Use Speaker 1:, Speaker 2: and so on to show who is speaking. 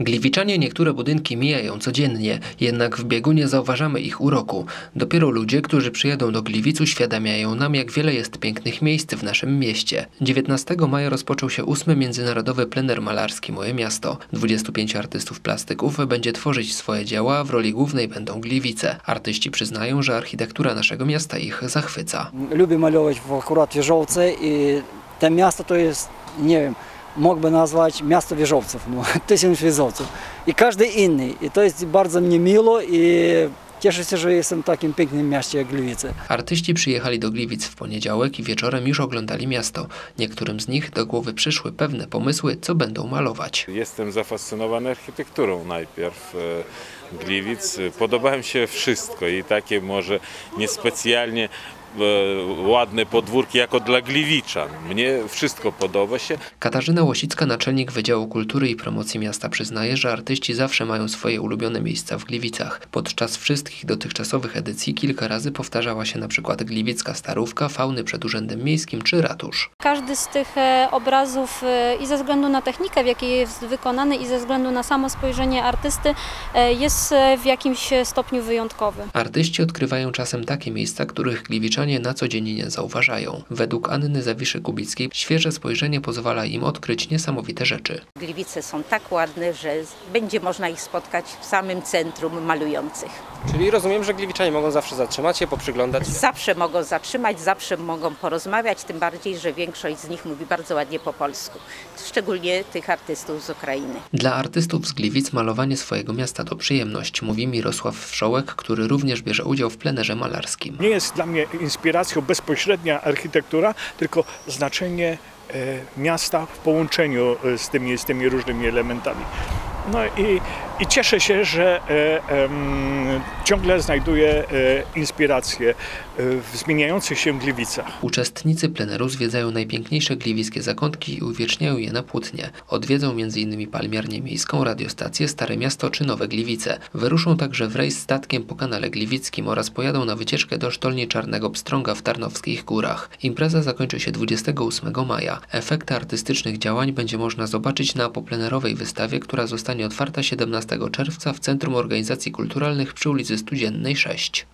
Speaker 1: Gliwiczanie niektóre budynki mijają codziennie, jednak w biegunie zauważamy ich uroku. Dopiero ludzie, którzy przyjadą do Gliwic uświadamiają nam, jak wiele jest pięknych miejsc w naszym mieście. 19 maja rozpoczął się ósmy międzynarodowy plener malarski Moje Miasto. 25 artystów plastyków będzie tworzyć swoje dzieła, w roli głównej będą Gliwice. Artyści przyznają, że architektura naszego miasta ich zachwyca.
Speaker 2: Lubię malować w akurat wieżowce i to miasto to jest, nie wiem, mógłby nazwać miasto wieżowców, no, tysiąc wieżowców. I każdy inny. I to jest bardzo mnie miło i cieszę się, że jestem w takim pięknym mieście jak Gliwice.
Speaker 1: Artyści przyjechali do Gliwic w poniedziałek i wieczorem już oglądali miasto. Niektórym z nich do głowy przyszły pewne pomysły, co będą malować.
Speaker 3: Jestem zafascynowany architekturą najpierw e, Gliwic. Podoba mi się wszystko i takie może niespecjalnie ładne podwórki jako dla Gliwiczan. Mnie wszystko podoba się.
Speaker 1: Katarzyna Łosicka, naczelnik Wydziału Kultury i Promocji Miasta przyznaje, że artyści zawsze mają swoje ulubione miejsca w Gliwicach. Podczas wszystkich dotychczasowych edycji kilka razy powtarzała się na przykład Gliwicka Starówka, fauny przed Urzędem Miejskim czy ratusz.
Speaker 4: Każdy z tych e, obrazów e, i ze względu na technikę, w jakiej jest wykonany i ze względu na samo spojrzenie artysty e, jest w jakimś stopniu wyjątkowy.
Speaker 1: Artyści odkrywają czasem takie miejsca, których gliwiczanie na co dzień nie zauważają. Według Anny Zawiszy-Kubickiej świeże spojrzenie pozwala im odkryć niesamowite rzeczy.
Speaker 5: Gliwice są tak ładne, że będzie można ich spotkać w samym centrum malujących.
Speaker 6: Czyli rozumiem, że Gliwiczanie mogą zawsze zatrzymać się, poprzyglądać się.
Speaker 5: Zawsze mogą zatrzymać, zawsze mogą porozmawiać, tym bardziej, że większość z nich mówi bardzo ładnie po polsku, szczególnie tych artystów z Ukrainy.
Speaker 1: Dla artystów z Gliwic malowanie swojego miasta to przyjemność, mówi Mirosław Wszołek, który również bierze udział w plenerze malarskim.
Speaker 7: Nie jest dla mnie inspiracją bezpośrednia architektura, tylko znaczenie e, miasta w połączeniu e, z tymi, z tymi różnymi elementami. No i, i cieszę się, że e, ciągle znajduję e, inspirację e, w zmieniających się Gliwicach.
Speaker 1: Uczestnicy pleneru zwiedzają najpiękniejsze gliwickie zakątki i uwieczniają je na płótnie. Odwiedzą m.in. palmiarnię miejską, radiostację, Stare Miasto czy Nowe Gliwice. Wyruszą także w rejs statkiem po kanale gliwickim oraz pojadą na wycieczkę do sztolni Czarnego Pstrąga w Tarnowskich Górach. Impreza zakończy się 28 maja. Efekty artystycznych działań będzie można zobaczyć na poplenerowej wystawie, która zostanie otwarta 17 czerwca w Centrum Organizacji Kulturalnych przy ulicy Studziennej 6.